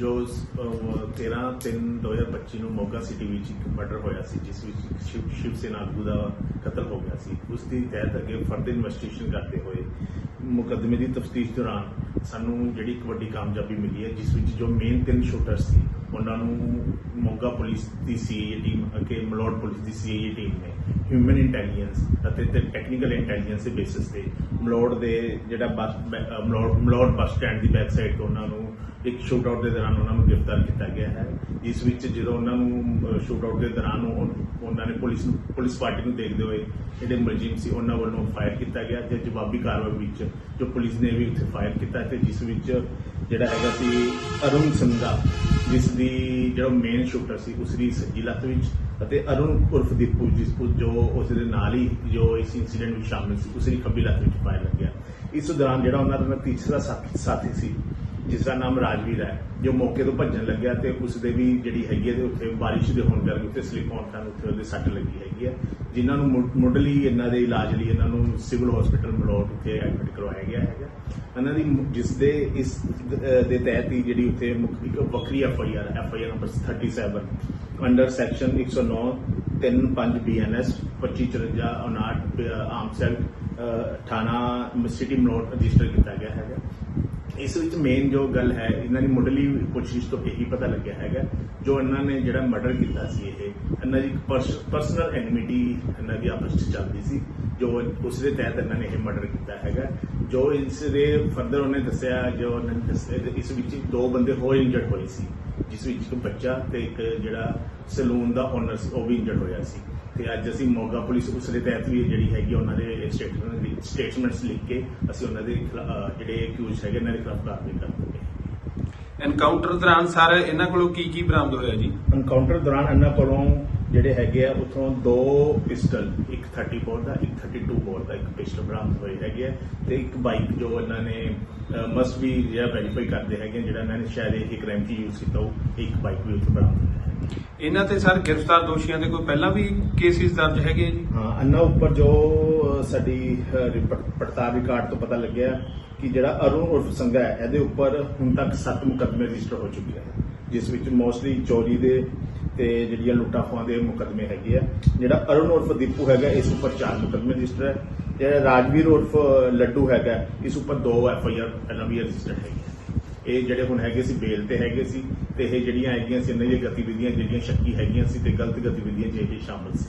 ਜੋ 13 3 2025 ਨੂੰ ਮੋਗਾ ਸਿਟੀ ਵਿੱਚ ਇੱਕ ਮਰਡਰ ਹੋਇਆ ਸੀ, ਜਿਸ ਵਿੱਚ ਸ਼ਿਵ ਸ਼ਿਵ ਸੈਨਾ ਆਗੂ ਦਾ ਕਤਲ ਹੋ ਗਿਆ ਸੀ। ਉਸ ਦੀ ਤਹਿਤ ਅੱਗੇ ਫਰਦਰ ਇਨਵੈਸਟੀਗੇਸ਼ਨ ਕਰਦੇ ਹੋਏ ਮੁਕੱਦਮੇ ਦੀ ਤਫਤੀਸ਼ ਦੌਰਾਨ ਸਾਨੂੰ ਜਿਹੜੀ ਇੱਕ ਵੱਡੀ ਕਾਮਯਾਬੀ ਮਿਲੀ ਹੈ, ਜਿਸ ਵਿੱਚ ਜੋ ਮੇਨ ਤਿੰਨ ਸ਼ੂਟਰ ਸੀ ਉਹਨਾਂ ਨੂੰ ਮੋਗਾ ਪੁਲਿਸ ਦੀ ਸੀਆਈਏ ਟੀਮ ਅਤੇ ਮਲੋਟ ਪੁਲਿਸ ਦੀ ਸੀਆਈਏ ਟੀਮ ਨੇ ਹਿਊਮਨ ਇੰਟੈਲੀਜੈਂਸ ਅਤੇ ਤੇ ਟੈਕਨੀਕਲ ਇੰਟੈਲੀਜੈਂਸ ਦੇ ਬੇਸਿਸ ਤੇ ਮਲੋਟ ਦੇ ਜਿਹੜਾ ਬੱਸ ਬੈ- ਅ, ਮਲੋਟ ਮਲੋਟ ਬੱਸ ਸਟੈਂਡ ਦੀ ਬੈਕ ਤੋਂ ਉਹਨਾਂ ਨੂੰ ਇੱਕ ਸ਼ੂਟ ਆਊਟ ਦੇ ਦੌਰਾਨ ਉਹਨਾਂ ਨੂੰ ਗ੍ਰਿਫਤਾਰ ਕੀਤਾ ਗਿਆ ਹੈ। ਇਸ ਵਿੱਚ ਜਦੋਂ ਉਹਨਾਂ ਨੂੰ ਸ਼ੂਟ ਆਊਟ ਦੇ ਦੌਰਾਨ ਉਹ- ਉਹਨਾਂ ਨੇ ਪੁਲਿਸ ਨੂੰ, ਪੁਲਿਸ ਪਾਰਟੀ ਨੂੰ ਦੇਖਦੇ ਹੋਏ ਜਿਹੜੇ ਮੁਲਜ਼ਮ ਸੀ ਉਹਨਾਂ ਵੱਲੋਂ ਫਾਇਰ ਕੀਤਾ ਗਿਆ ਤੇ ਜਵਾਬੀ ਕਾਰਵਾਈ ਵਿੱਚ ਜੋ ਪੁਲਿਸ ਨੇ ਵੀ ਉੱਥੇ ਫਾਇਰ ਕੀਤਾ ਤੇ ਜਿਸ ਵਿੱਚ ਜਿਹੜਾ ਹੈਗਾ ਸੀ ਅਰੁਣ ਸੰਧਾ, ਜਿਸ ਦੀ ਜਿਹੜਾ ਮੇਨ ਸ਼ੂਟਰ ਸੀ ਉਸ ਦੀ ਸੱਜੀ ਲੱਤ ਵਿੱਚ ਅਤੇ ਅਰੁਣ ਉਰਫ ਦੀਪੂ, ਜਿਸ ਜੋ ਉਸ ਦੇ ਨਾਲ ਹੀ ਜੋ ਇਸ ਇਨਸੀਡੈਂਟ ਵਿੱਚ ਸ਼ਾਮਿਲ ਸੀ ਉਸ ਦੀ ਖੱਬੀ ਲੱਤ ਵਿੱਚ ਫਾਇਰ ਲੱਗਿਆ। ਇਸ ਦੌਰਾਨ ਜਿਹੜਾ ਉਹਨਾਂ ਦਾ ਤੀਸਰਾ ਸਾਥੀ ਸਾਥੀ ਸੀ ਜਿਸ ਦਾ ਨਾਮ ਰਾਜਵੀਰ ਹੈ ਜੋ ਮੌਕੇ ਤੋਂ ਭੱਜਣ ਲੱਗਿਆ ਤੇ ਉਸ ਦੇ ਵੀ ਜਿਹੜੀ ਹੈਗੀ ਹੈ ਤੇ ਉੱਥੇ ਬਾਰਿਸ਼ ਦੇ ਹੋਣ ਕਰਕੇ ਉੱਥੇ ਸਲਿਪ ਹੋਣ ਕਾਰਨ ਉੱਥੇ ਉਹਦੇ ਸੱਟ ਲੱਗੀ ਹੈਗੀ ਹੈ ਜਿਨ੍ਹਾਂ ਨੂੰ ਮੁ- ਮੁੱਢਲੀ ਇਹਨਾਂ ਦੇ ਇਲਾਜ ਲਈ ਇਹਨਾਂ ਨੂੰ ਸਿਵਲ ਹਸਪੀਟਲ ਮਲੋਟ ਉੱਥੇ ਐਡਮਿਟ ਕਰਵਾਇਆ ਗਿਆ ਹੈਗਾ। ਇਹਨਾਂ ਦੀ ਮੁ- ਜਿਸ ਦੇ ਇਸ ਅਹ, ਦੇ ਤਹਿਤ ਹੀ ਜਿਹੜੀ ਉੱਥੇ ਮੁੱਖ- ਇੱਕ ਵੱਖਰੀ F I R F I R number 37 under section 109 35 BNS 2554 59 ਆਮ ਸੈਲ ਥਾਣਾ ਸਿਟੀ ਮਲੋਟ ਰਜਿਸਟਰ ਕੀਤਾ ਗਿਆ ਹੈਗਾ। ਇਸ ਵਿੱਚ ਮੇਨ ਜੋ ਗੱਲ ਹੈ, ਇਹਨਾਂ ਦੀ ਮੁੱਢਲੀ ਕੋਸ਼ਿਸ਼ ਤੋਂ ਇਹੀ ਪਤਾ ਲੱਗਿਆ ਹੈਗਾ, ਜੋ ਇਹਨਾਂ ਨੇ ਜਿਹੜਾ ਮਰਡਰ ਕੀਤਾ ਸੀ ਇਹ, ਇਹਨਾਂ ਦੀ ਪਰਸਨਲ ਐਨਿਮਿਟੀ ਇਹਨਾਂ ਦੀ ਆਪਸ ਵਿੱਚ ਚੱਲਦੀ ਸੀ, ਜੋ ਉਸ ਦੇ ਤਹਿਤ ਇਹਨਾਂ ਨੇ ਇਹ ਮਰਡਰ ਕੀਤਾ ਹੈਗਾ। ਜੋ ਇਸ ਦੇ ਫਰਦਰ ਉਹਨੇ ਦੱਸਿਆ, ਜੋ ਉਹਨਾਂ ਨੇ ਦੱਸਿਆ ਇਸ ਵਿੱਚ ਦੋ ਬੰਦੇ ਹੋਰ ਇੰਜਰਡ ਹੋਏ ਸੀ, ਜਿਸ ਵਿੱਚ ਇੱਕ ਬੱਚਾ ਤੇ ਇੱਕ ਜਿਹੜਾ ਸਲੂਨ ਦਾ ਓਨਰ ਸੀ, ਉਹ ਵੀ ਇੰਜਰਡ ਹੋਇਆ ਸੀ। ਤੇ ਅੱਜ ਅਸੀਂ ਮੋਗਾ ਪੁਲਿਸ ਉਸ ਦੇ ਤਹਿਤ ਵੀ ਜਿਹੜੀ ਹੈਗੀ ਉਹਨਾਂ ਦੇ ਸਟੇਟਮੈਂਟ ਸਟੇਟਮੈਂਟਸ ਲਿਖ ਕੇ ਅਸੀਂ ਉਹਨਾਂ ਦੇ ਖਿਲਾ- ਜਿਹੜੇ ਅਕਿਊਜ਼ ਹੈਗੇ ਇਹਨਾਂ ਦੇ ਖਿਲਾਫ ਕਾਰਵਾਈ ਕਰਾਂਗੇ ਐਨਕਾਊਂਟਰ ਦੌਰਾਨ ਸਰ ਇਹਨਾਂ ਕੋਲੋਂ ਕੀ ਕੀ ਬਰਾਮਦ ਹੋਇਆ ਜੀ? ਐਨਕਾਊਂਟਰ ਦੌਰਾਨ ਇਹਨਾਂ ਕੋਲੋਂ ਜਿਹੜੇ ਹੈਗੇ ਆ ਉਥੋਂ ਦੋ ਪਿਸਟਲ ਇੱਕ 30 ਬੋਰ ਦਾ ਇੱਕ 32 ਬੋਰ ਦਾ ਇੱਕ ਪਿਸਟਲ ਬਰਾਮਦ ਹੋਏ ਹੈਗੇ ਆ ਤੇ ਇੱਕ ਬਾਈਕ ਜੋ ਇਹਨਾਂ ਨੇ ਮਸਟ ਵੀ ਜਿਹੜਾ ਵੈਰੀਫਾਈ ਕਰਦੇ ਹੈਗੇ ਜਿਹੜਾ ਇਹਨਾਂ ਨੇ ਸ਼ਾਇਦ ਇਹ ਕ੍ਰਾਈਮ 'ਚ ਯੂਜ਼ ਕੀਤਾ ਉਹ ਇੱਕ ਬਾਈਕ ਵੀ ਉੱਥੇ ਬਰਾਮਦ ਹੋਈ ਇਹਨਾਂ ਤੇ ਸਰ ਗ੍ਰਿਫਤਾਰ ਦੋਸ਼ੀਆਂ ਦੇ ਕੋਈ ਪਹਿਲਾਂ ਵੀ ਕੇਸਿਸ ਦਰਜ ਹੈਗੇ ਜੀ? ਹਾਂ ਅੰਨਾ ਉੱਪਰ ਜੋ ਸਾਡੀ ਪੜਤਾਲ ਰਿਕਾਰਡ ਤੋਂ ਪਤਾ ਲੱਗਿਆ ਕਿ ਜਿਹੜਾ ਅਰੁਣ ਉਰਫ ਸੰਘਾ ਹੈ ਇਹਦੇ ਉੱਪਰ ਹੁਣ ਤੱਕ 7 ਮੁਕੱਦਮੇ ਰਜਿਸਟਰ ਹੋ ਚੁੱਕੇ ਹਨ ਜਿਸ ਵਿੱਚ ਮੋਸਟਲੀ ਚੋਰੀ ਦੇ ਤੇ ਜਿਹੜੀਆਂ ਲੁੱਟਾਂ ਦੇ ਮੁਕੱਦਮੇ ਹੈਗੇ ਆ, ਜਿਹੜਾ ਅਰੁਣ ਉਰਫ ਦੀਪੂ ਹੈਗਾ, ਇਸ ਉੱਪਰ ਚਾਰ ਮੁਕੱਦਮੇ ਰਜਿਸਟਰ ਹੈ ਜਿਹੜਾ ਰਾਜਵੀਰ ਉਰਫ ਲੱਡੂ ਹੈਗਾ, ਇਸ ਉੱਪਰ ਦੋ ਐਫ ਆਈ ਆਰ ਪਹਿਲਾਂ ਵੀ ਰਜਿਸਟਰ ਹੈਗੇ ਆ। ਇਹ ਜਿਹੜੇ ਹੁਣ ਹੈਗੇ ਸੀ, ਬੇਲ ਤੇ ਹੈਗੇ ਸੀ, ਤੇ ਇਹ ਜਿਹੜੀਆਂ ਹੈਗੀਆਂ ਸੀ, ਇਹਨਾਂ ਦੀਆਂ ਗਤੀਵਿਧੀਆਂ ਜਿਹੜੀਆਂ ਸ਼ੱਕੀ ਹੈਗੀਆਂ ਸੀ, ਤੇ ਗਲਤ ਗਤੀਵਿਧੀਆਂ 'ਚ ਇਹ ਸ਼ਾਮਲ ਸੀ